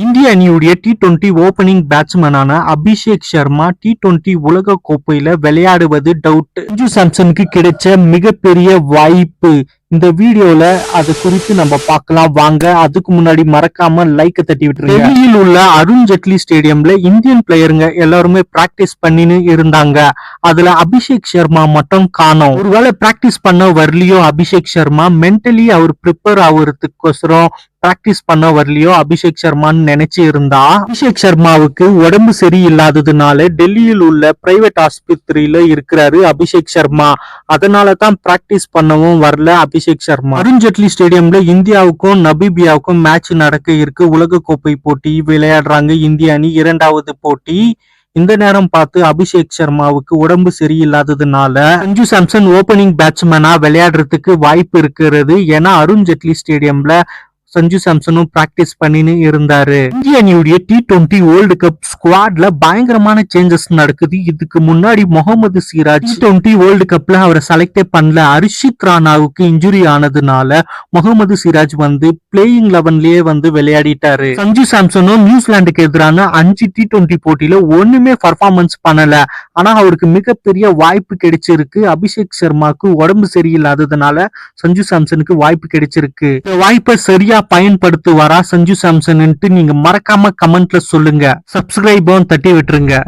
இந்திய அணியுடைய T twenty opening பேட்ஸ்மேனான அபிஷேக் சர்மா டி டுவெண்டி உலக கோப்பையில விளையாடுவது டவுட் சஞ்சு சாம்சனுக்கு கிடைச்ச மிகப்பெரிய வாய்ப்பு இந்த வீடியோல அது குறித்து நம்ம பார்க்கலாம். வாங்க அதுக்கு முன்னாடி மறக்காம லைக் தட்டி விட்டுருங்க. டெல்லியில் உள்ள அருண் ஜெட்லி ஸ்டேடியம்ல இந்தியன் பிளேயருங்க எல்லாருமே பிராக்டிஸ் பண்ணின்னு இருந்தாங்க. அதுல அபிஷேக் சர்மா மட்டும் காணும். ஒருவேளை பிராக்டிஸ் பண்ண வரலையோ அபிஷேக் சர்மா? மென்டலி அவர் ப்ரிப்பேர் ஆகுறதுக்கோசரம் பிராக்டிஸ் பண்ண வரலையோ அபிஷேக் சர்மான்னு நினைச்சு இருந்தா? அபிஷேக் சர்மாவுக்கு உடம்பு சரியில்லாததுனால டெல்லியில் உள்ள பிரைவேட் ஆஸ்பத்திரியில இருக்கிறாரு அபிஷேக் சர்மா. அதனால தான் பிராக்டிஸ் பண்ணவும் வரல. அபிஷேக் சர்மா. அருண்ஜெட்லி ஸ்டேடியம்ல இந்தியாவுக்கும் நபீபியாவுக்கும் மேட்ச் நடக்க இருக்கு. உலக கோப்பை போட்டி விளையாடுறாங்க இந்திய அணி. இரண்டாவது போட்டி. இந்த நேரம் பார்த்து அபிஷேக் சர்மாவுக்கு உடம்பு சரியில்லாததுனால சஞ்சு சாம்சன் ஓபனிங் பேட்ஸ்மேனா விளையாடுறதுக்கு வாய்ப்பு இருக்கிறது. ஏன்னா அருண் ஜெட்லி ஸ்டேடியம்ல சஞ்சு சாம்சனும் பிராக்டிஸ் பண்ணின்னு இருந்தாரு. இந்திய அணியுடைய டி டுவெண்டி வேர்ல்டு கப் ஸ்குவாட்ல பயங்கரமான சேஞ்சஸ் நடக்குது. இதுக்கு முன்னாடி Mohammed Siraj T twenty world கப்ல அவரை செலக்டே பண்ணல. அரிஷித் ராணாவுக்கு இன்ஜுரி ஆனதுனால முகமது சிராஜ் வந்து பிளேயிங் லெவன்லயே வந்து விளையாடிட்டாரு. சஞ்சு சாம்சனும் நியூசிலாந்துக்கு எதிரான அஞ்சு டி டுவெண்டி போட்டியில ஒண்ணுமே பர்ஃபார்மன்ஸ் பண்ணல. ஆனா அவருக்கு மிகப்பெரிய வாய்ப்பு கிடைச்சிருக்கு. அபிஷேக் சர்மாக்கு உடம்பு சரியில்லாததுனால சஞ்சு சாம்சனுக்கு வாய்ப்பு கிடைச்சிருக்கு. வாய்ப்பை சரியா பயன்படுத்துவாரா? சஞ்சு சாம்சன் நீங்க மறக்காம கமெண்ட்ல சொல்லுங்க. சப்ஸ்கிரைபும் தட்டி விட்டுருங்க.